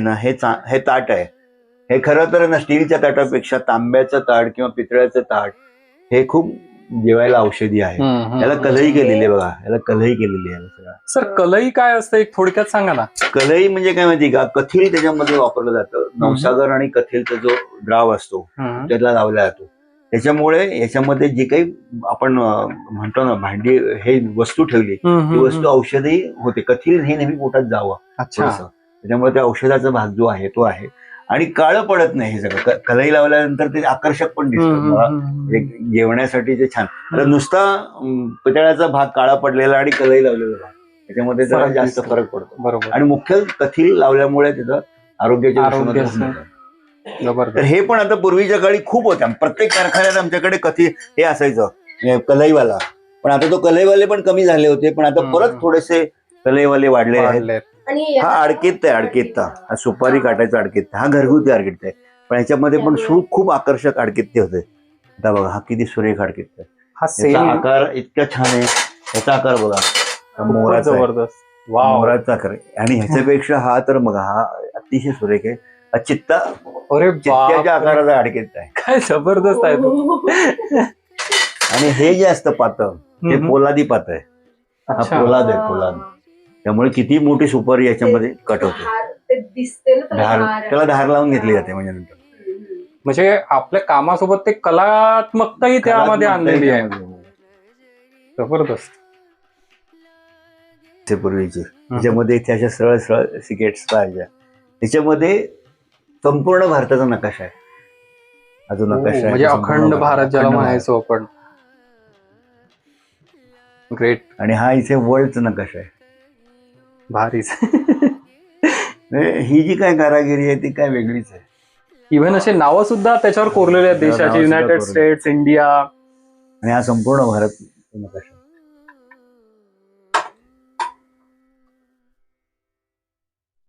ना हे चा- हे ताट आहे. हे खरं तर ना स्टीलच्या ताटापेक्षा तांब्याचं ताट किंवा पितळ्याचं ताट हे खूप जेवायला औषधी आहे. याला कलई केलेली आहे बघा. याला कलई केलेली आहे सगळं. सर कलई काय असतं? एक थोडक्यात सांगा ना. कलई म्हणजे काय माहिती का? कथील त्याच्यामध्ये वापरलं जातं. नवसागर आणि कथीलचा जो द्राव असतो त्याला लावला जातो. त्याच्यामुळे याच्यामध्ये जे काही आपण म्हणतो ना भांडी हे वस्तू ठेवली ती वस्तू औषधी होते. कथील हे नेहमी पोटात जावं. त्याच्यामुळे त्या औषधाचा भाग जो आहे तो आहे. आणि काळं पडत नाही हे सगळं. कलई लावल्यानंतर ते आकर्षक पण दिसतं. मला जेवण्यासाठी ते छान. आता नुसता पितळ्याचा भाग काळा पडलेला आणि कलई लावलेला भाग. त्याच्यामध्ये जरा जास्त. फरक पडतो. बरोबर. आणि मुख्य कथील लावल्यामुळे त्याचं आरोग्याच्या. तर हे पण आता पूर्वीच्या काळी खूप होत्या. प्रत्येक कारखान्यात आमच्याकडे कथी हे असायचं. कलईवाला. पण आता तो कलईवाले पण कमी झाले होते. पण आता. परत थोडेसे कलईवाले वाढले आहेत. हा आडकीत आहे आडकीत्ता हा सुपारी काटायचा आडकीत्ता हा घरगुती आडकित्ता आहे. पण ह्याच्यामध्ये पण खूप खूप आकर्षक आडकित्ते होते. आता बघा हा किती सुरेख आडकित्ता आहे. हा सेम आकार इतका छान आहे. याचा आकार बघा. हा मोराचा आहे. जबरदस्त. वाव. मोराचा आकार आहे. आणि ह्याच्यापेक्षा हा तर बघा हा अतिशय सुरेख आहे. हा चित्ता अरे चित्त्याच्या बाप आकाराचा आडकित्ता आहे. काय जबरदस्त आहे तो. आणि हे जे असतं पातळ हे हम्म. पोलादी पात आहे. हा अच्छा. पोलाद आहे पोलाद. त्यामुळे किती मोठी सुपारी याच्यामध्ये कट होते. धार ते दिसते ना त्याला धार धार. त्याला धार लावून घेतली जाते म्हणजे नंतर. हम्म. म्हणजे आपल्या कामासोबत ते कलात्मकताही त्यामध्ये आणलेली आहे. जबरदस्त. ते पूर्वीचे. त्याच्यामध्ये त्याच्या सरळ सरळ सिकेट्स राहायच्या त्याच्यामध्ये संपूर्ण भारताचा नकाशा आहे. हा जो हो, नकाशा आहे. म्हणजे संपूर्ण अखंड भारत ज्याला अखंड म्हणायचो आपण. ग्रेट आणि हा इथे वर्ल्डचा नकाशा आहे. भारीच. म्हणजे ही जी काय कारागिरी आहे ती काय वेगळीच आहे. इव्हन असे नावं सुद्धा त्याच्यावर कोरलेले आहेत देशाचे युनायटेड. स्टेट्स इंडिया आणि हा संपूर्ण भारत नकाशा